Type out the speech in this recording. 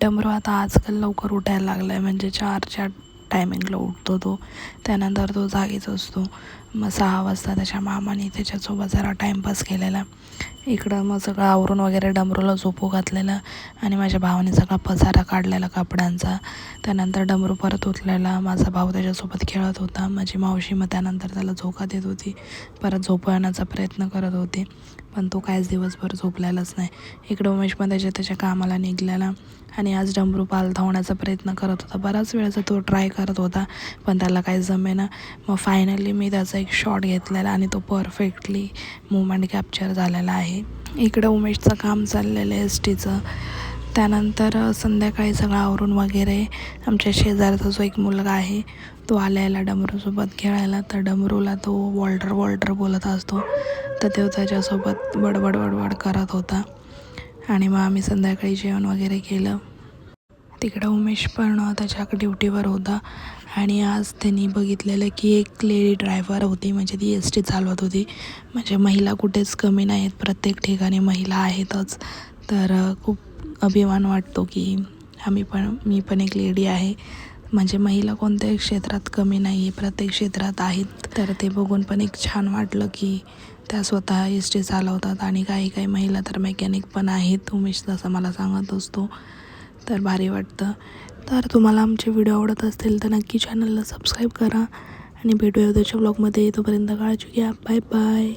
डमरू आता आजकाल लवकर उठायला लागला आहे म्हणजे चारच्या टायमिंगला उठतो तो. त्यानंतर तो जागीच असतो. मग सहा वाजता त्याच्या मामाने त्याच्यासोबत जरा टाईमपास केलेला. इकडं मग सगळं आवरून वगैरे डमरूला झोपू घातलेलं. आणि माझ्या भावाने सगळा पसारा काढलेला कपड्यांचा. त्यानंतर डमरू परत उठलेला. माझा भाऊ त्याच्यासोबत खेळत होता. माझी मावशी मग त्यानंतर त्याला झोका देत होती. परत झोपवण्याचा प्रयत्न करत होती. पण तो काहीच दिवसभर झोपलेलाच नाही. इकडं उमेश पण त्याच्या त्याच्या कामाला निघलेला आणि आज डमरू पाल धावण्याचा प्रयत्न करत होता. बराच वेळाचा तो ट्राय करत होता पण त्याला काही जमेना. मग फायनली मी त्याचा एक शॉट घेतलेला आणि तो परफेक्टली मुवमेंट कॅप्चर झालेला आहे. इकडं उमेशचं काम चाललेलं आहे एस टीचं त्यानंतर संध्याकाळी सगळं आवरून वगैरे आमच्या शेजारचा जो एक मुलगा आहे तो आलेला डमरूसोबत खेळायला. तर डमरूला तो वॉल्टर वॉल्टर बोलत असतो. तर तो त्याच्यासोबत बडबड बडबड करत होता. आणि मग आम्ही संध्याकाळी जेवण वगैरे केलं. तिकडं उमेश पण त्याच्या ड्युटीवर होता. आणि आज त्यांनी बघितलेलं की एक लेडी ड्रायव्हर होती म्हणजे ती एस टी चालवत होती. म्हणजे महिला कुठेच कमी नाहीत प्रत्येक ठिकाणी महिला आहेतच. तर खूप अभिमान वाटतो की आम्ही पण मी पण एक लेडी आहे. म्हणजे महिला कोणत्याही क्षेत्रात कमी नाही आहे प्रत्येक क्षेत्रात आहेत. तर ते बघून पण एक छान वाटलं की त्या स्वतः एस टी चालवतात आणि काही काही महिला तर मेकॅनिक पण आहेत. उमेश जसं मला सांगत असतो. तर भारी वाटतं. तर तुम्हाला आमचे व्हिडिओ आवडत असतील तर नक्की चॅनलला सबस्क्राईब करा. आणि भेटूया उद्याच्या ब्लॉगमध्ये तोपर्यंत काळजी घ्या. Bye bye